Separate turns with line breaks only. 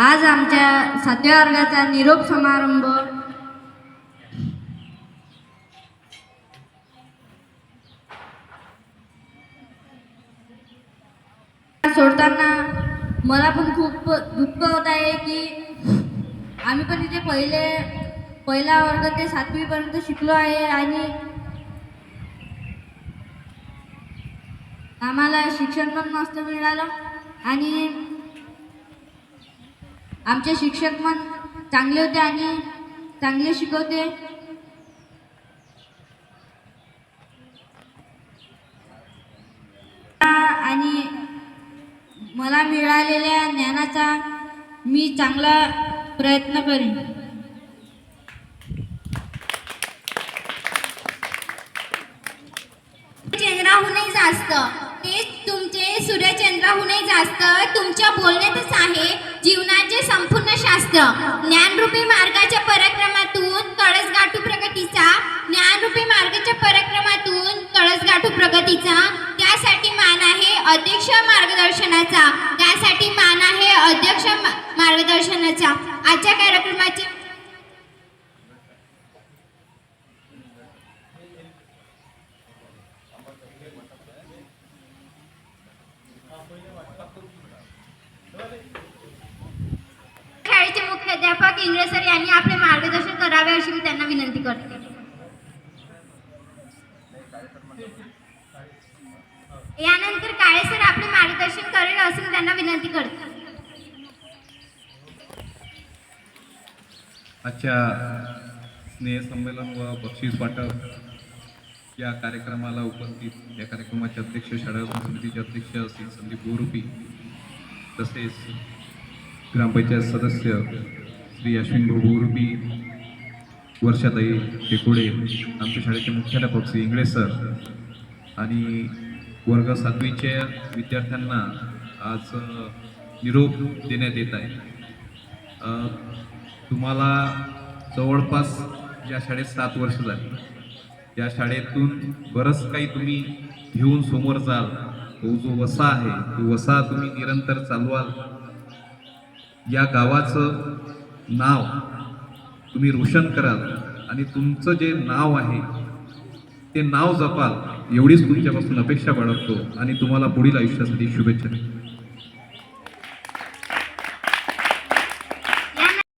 आज आमच्या सातव्या वर्गाचा निरोप समारंभ. सोडताना मला पण खूप दुःख होत आहे की आम्ही पण इथे पहिले पहिला वर्ग ते सातवीपर्यंत शिकलो आहे आणि आम्हाला शिक्षण पण मस्त मिळालं आणि आमचे शिक्षक पण चांगले होते आणि चांगले शिकवते. आणि मला मिळालेल्या ज्ञानाचा मी चांगला प्रयत्न करेन.
शास्त्राहूनही जास्त. तुमच्या बोलण्यातच आहे जीवनाचे संपूर्ण शास्त्र. ज्ञानरूपी मार्गाच्या पराक्रमातून कळस गाठू प्रगतीचा ज्ञानरूपी मार्गाच्या पराक्रमातून कळस गाठू प्रगतीचा त्यासाठी मान आहे अध्यक्ष मार्गदर्शनाचा. त्यासाठी मान आहे अध्यक्ष मार्गदर्शनाचा. आजच्या कार्यक्रमाचे शाळेचे मुख्याध्यापक सर यांनी आपले मार्गदर्शन करावे अशी मी त्यांना विनंती करते. यानंतर काळे सर आपले मार्गदर्शन करेल अशी मी त्यांना विनंती करते.
आजच्या स्नेहसंमेलन व बक्षीस वाटप या कार्यक्रमाला उपस्थित या कार्यक्रमाचे अध्यक्ष शाळा समितीचे अध्यक्ष श्री संदीप गोरुपी तसेच ग्रामपंचायत सदस्य श्री अश्विन भाऊ गोरुपी वर्षाताई टेकोडे आमच्या शाळेचे मुख्याध्यापक श्री इंगळे सर आणि वर्ग सातवीच्या विद्यार्थ्यांना आज निरोप देण्यात येत आहे. तुम्हाला जवळपास या शाळेत सात वर्ष झाली या शाळेतून बरंच काही तुम्ही घेऊन समोर जाल. तो जो वसा आहे तो वसा तुम्ही निरंतर चालवाल. या गावाचं नाव. तुम्ही रोशन कराल आणि तुमचं जे नाव आहे ते नाव जपाल एवढीच तुमच्यापासून अपेक्षा बाळगतो आणि तुम्हाला पुढील आयुष्यासाठी शुभेच्छा देतो.